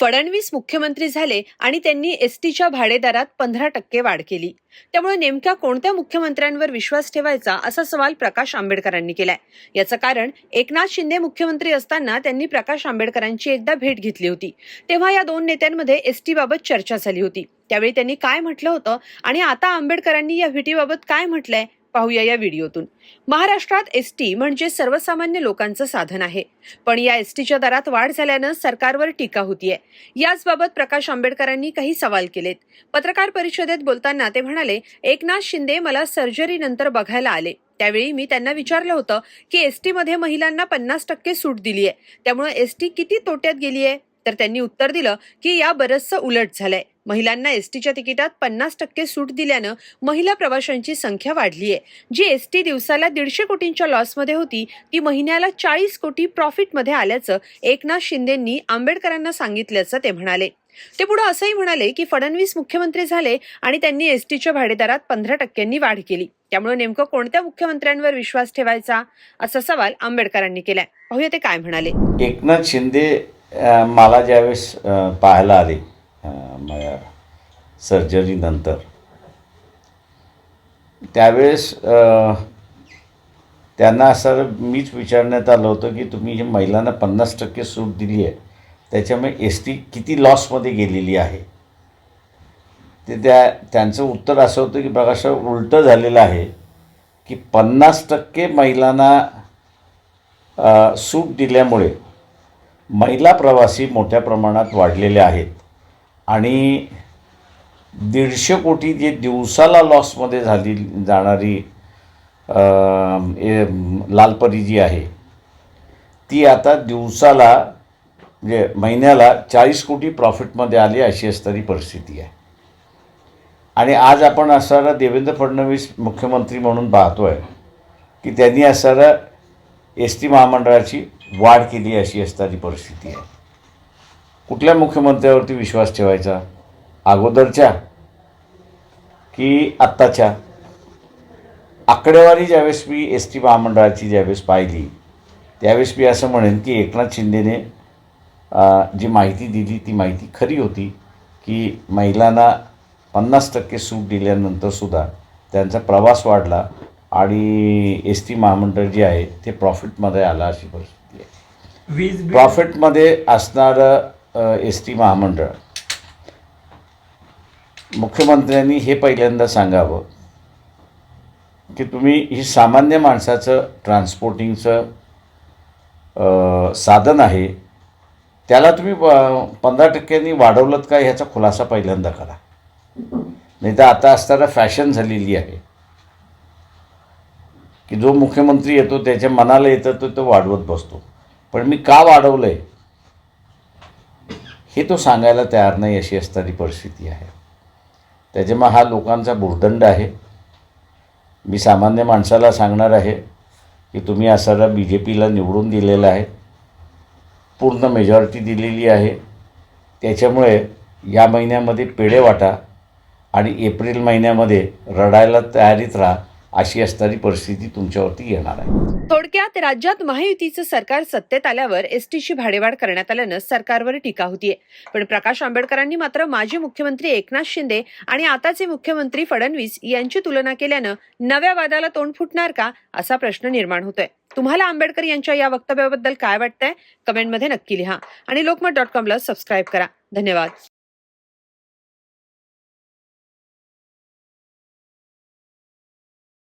फडणवीस मुख्यमंत्री झाले आणि त्यांनी एस टीच्या भाडेदरात पंधरा टक्के वाढ केली. त्यामुळे नेमक्या कोणत्या मुख्यमंत्र्यांवर विश्वास ठेवायचा असा सवाल प्रकाश आंबेडकरांनी केलाय. याचं कारण एकनाथ शिंदे मुख्यमंत्री असताना त्यांनी प्रकाश आंबेडकरांची एकदा भेट घेतली होती. तेव्हा या दोन नेत्यांमध्ये एस बाबत चर्चा झाली होती. त्यावेळी त्यांनी काय म्हटलं होतं आणि आता आंबेडकरांनी या भेटीबाबत काय म्हटलंय? पाहूया या व्हिडिओतून. महाराष्ट्रात एस टी म्हणजे सर्वसामान्य लोकांचं साधन आहे. पण या एस टीच्या दरात वाढ झाल्यानं सरकारवर टीका होतीये. याचबाबत प्रकाश आंबेडकरांनी काही सवाल केलेत. पत्रकार परिषदेत बोलताना ते म्हणाले एकनाथ शिंदे मला सर्जरी नंतर बघायला आले. त्यावेळी मी त्यांना विचारलं होतं की एस टी मध्ये महिलांना पन्नास टक्के सूट दिलीये. त्यामुळे एस टी किती तोट्यात गेलीये? तर त्यांनी उत्तर दिलं की या बरचसं उलट झालंय. महिलांना एसटीच्या तिकिटात पन्नास टक्के सूट दिल्यानं महिला प्रवाशांची संख्या वाढली आहे जी एस टी दिवसाला दीडशे कोटींच्या लॉसमध्ये होती ती महिन्याला चाळीस कोटी प्रॉफिटमध्ये आल्याचं एकनाथ शिंदेंनी आंबेडकरांना सांगितल्याचं ते म्हणाले. ते पुढे असंही म्हणाले की फडणवीस मुख्यमंत्री झाले आणि त्यांनी एसटीच्या भाडेदारात पंधरा टक्क्यांनी वाढ केली. त्यामुळे नेमकं कोणत्या मुख्यमंत्र्यांवर विश्वास ठेवायचा? असा सवाल आंबेडकरांनी केलाय. पाहूया ते काय म्हणाले. एकनाथ शिंदे मला ज्यावेळेस पाहायला आले माझ्या सर्जरीनंतर त्यावेळेस त्यांना असं मीच विचारण्यात आलं होतं की तुम्ही जे महिलांना पन्नास टक्के सूट दिली आहे त्याच्यामुळे एस टी किती लॉसमध्ये गेलेली आहे? ते त्या त्यांचं उत्तर असं होतं की प्रकाश उलटं झालेलं आहे की पन्नास टक्के महिलांना सूट दिल्यामुळे महिला प्रवासी मोठ्या प्रमाणात वाढलेले आहेत. आणि दीडशे कोटी जे दिवसाला लॉसमध्ये झाली जाणारी ए- लालपरी जी आहे ती आता दिवसाला म्हणजे महिन्याला चाळीस कोटी प्रॉफिटमध्ये आली अशी असणारी परिस्थिती आहे. आणि आज आपण असणारा देवेंद्र फडणवीस मुख्यमंत्री म्हणून पाहतो आहे की त्यांनी असणारा एस टी महामंडळाची वाढ केली अशी असणारी परिस्थिती आहे. कुठल्या मुख्यमंत्र्यावरती विश्वास ठेवायचा? अगोदरच्या की आत्ताच्या? आकडेवारी ज्यावेळेस मी एस टी महामंडळाची ज्यावेळेस पाहिली त्यावेळेस मी असं म्हणेन की एकनाथ शिंदेने जी माहिती दिली ती माहिती खरी होती की महिलांना पन्नास टक्के सूट दिल्यानंतरसुद्धा त्यांचा प्रवास वाढला. आणि एस टी महामंडळ जे आहे ते प्रॉफिटमध्ये आलं अशी परिस्थिती आहे. वीज प्रॉफिटमध्ये असणारं एस टी महामंडळ मुख्यमंत्र्यांनी हे पहिल्यांदा सांगावं की तुम्ही ही सामान्य माणसाचं ट्रान्सपोर्टिंगचं साधन आहे त्याला तुम्ही पंधरा टक्क्यांनी वाढवलं का ह्याचा खुलासा पहिल्यांदा करा. नाही तर आता असताना फॅशन झालेली आहे. की जो मुख्यमंत्री येतो त्याच्या मनाला येतं तो तो वाढवत बसतो. पण मी का वाढवलं आहे हे तो सांगायला तयार नाही अशी असणारी परिस्थिती आहे. त्याच्यामुळे हा लोकांचा भुर्दंड आहे. मी सामान्य माणसाला सांगणार आहे की तुम्ही असाला बी जे पीला निवडून दिलेलं आहे. पूर्ण मेजॉरिटी दिलेली आहे. त्याच्यामुळे या महिन्यामध्ये पेढे वाटा आणि एप्रिल महिन्यामध्ये रडायला तयारीत राहा. अशी असणारी परिस्थिती तुमच्यावरती येणार आहे. थोडक्यात राज्यात महायुतीचं सरकार सत्तेत आल्यावर एसटीची भाडेवाढ करण्यात आल्यानं सरकारवर टीका होतीये. पण प्रकाश आंबेडकरांनी मात्र माजी मुख्यमंत्री एकनाथ शिंदे आणि आताचे मुख्यमंत्री फडणवीस यांची तुलना केल्यानं नव्या वादाला तोंड फुटणार का असा प्रश्न निर्माण होतोय. तुम्हाला आंबेडकर यांच्या या वक्तव्याबद्दल काय वाटतंय? कमेंटमध्ये नक्की लिहा आणि लोकमत डॉट कॉमला सबस्क्राईब करा. धन्यवाद.